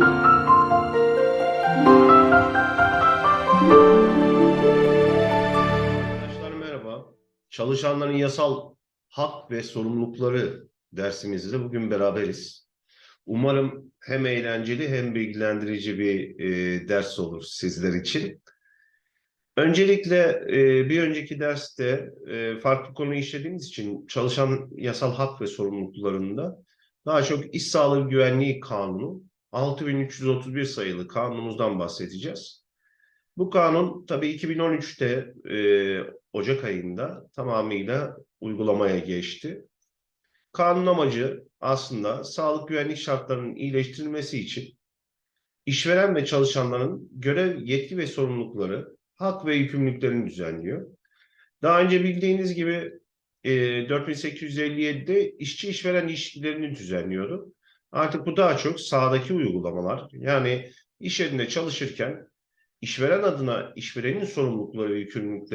Arkadaşlar merhaba. Çalışanların yasal hak ve sorumlulukları dersimizde bugün beraberiz. Umarım hem eğlenceli hem bilgilendirici bir e, ders olur sizler için. Öncelikle e, bir önceki derste e, farklı konu işlediğimiz için çalışan yasal hak ve sorumluluklarında daha çok İş Sağlığı Güvenliği Kanunu 6331 sayılı kanunumuzdan bahsedeceğiz. Bu kanun tabii 2013'te e, Ocak ayında tamamıyla uygulamaya geçti. Kanun amacı aslında sağlık güvenlik şartlarının iyileştirilmesi için işveren ve çalışanların görev, yetki ve sorumlulukları, hak ve yükümlülüklerini düzenliyor. Daha önce bildiğiniz gibi e, 4857'de işçi işveren ilişkilerini düzenliyordu. Artık bu daha çok sahadaki uygulamalar. Yani iş yerinde çalışırken işveren adına işverenin sorumlulukları ve yükümlülükleri